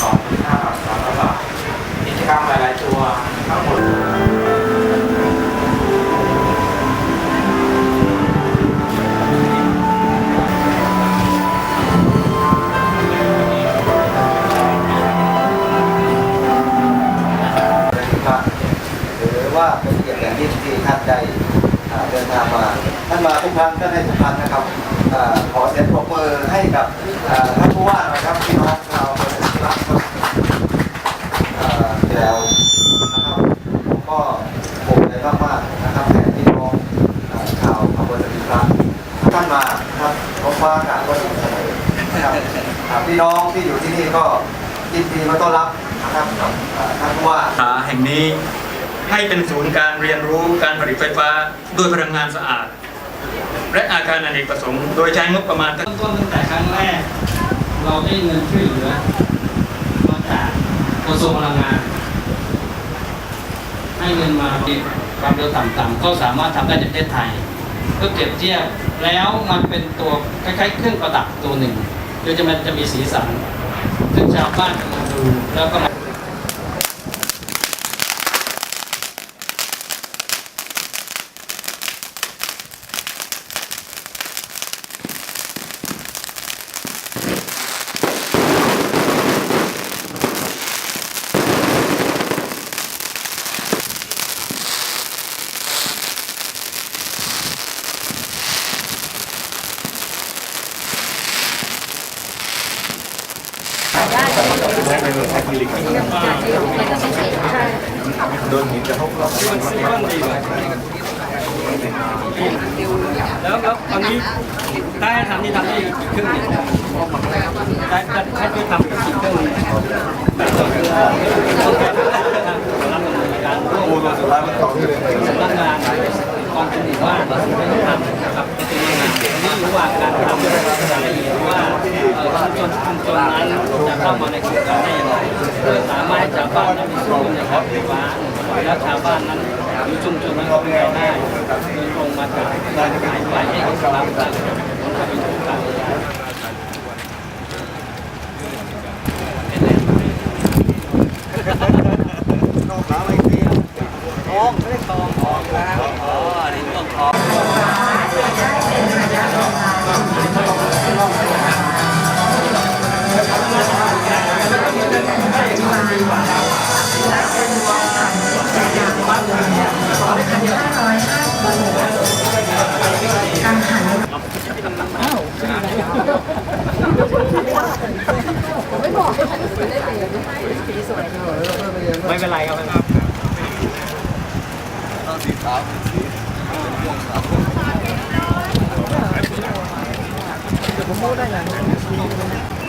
สองพันห้าบาทสามร้อยบาทกิจกรรมหลายๆตัวทั้งหมดครับหรือว่าเป็นเกียรติอย่างยิ่งที่ท่านได้เดินทางมาท่านมาทุกครั้งก็ให้ทุกครั้งนะครับขอเสียงปรบมือให้กับท่านผู้ว่าหนะครับพี่น้องชาวอำเภอสิริรัตน์ครับอ่าแล้วนะครับผมก็ภูมิใจมากๆนะครับแทนพี่น้องอ่าชาวอำเภอสิริรัตน์ท่านมา ครับเพราะว่าอากาศก็ดีเสมอนะครับอ่าพี่น้องที่อยู่ที่นี่ก็ยินดีมาต้อนรับนะครับกับอ่าท่านผู้ว่าสาแห่งนี้ให้เป็นศูนย์การเรียนรู้การผลิตไฟฟ้าด้วยพลังงานสะอาด และอาคารอเนกประสงค์ โดยใช้งบประมาณเริ่มต้นตั้งแต่ครั้งแรก เราได้เงินช่วยเหลือมาจากกระทรวงพลังงาน ให้เงินมาความเร็วต่ำๆก็สามารถทำได้ในประเทศไทย เพื่อเปรียบเทียบแล้วมันเป็นตัวคล้ายๆ เครื่องประดับตัวหนึ่งโดยจะมันจะมีสีสันซึ่งชาวบ้านจะมาดูแล้วก็มา แล้วแล้วตอนนี้ได้ทำนี่ทำได้อีกครึ่งหนึ่งได้จะให้ช่วยทำอีกครึ่งหนึ่งต้องการรับการร่วมสำนักงานกองทุนหมู่บ้านไม่ได้ทำนะครับเป็นงานนี่รู้ว่าการทำรายละเอียดว่า ชุมชนชุมชนนั้นจะเข้ามาในโครงการได้อย่างไรเพื่อสามารถชาวบ้านนั้นมีส่วนร่วมในการไฟฟ้าและชาวบ้านนั้นหรือชุมชนนั้นเขาเป็นรายได้โดยตรงมาจากการขายไฟให้กับชาวบ้าน ไม่เป็นไรครับเรียบร้อยแล้วครับขอบคุณมากครับ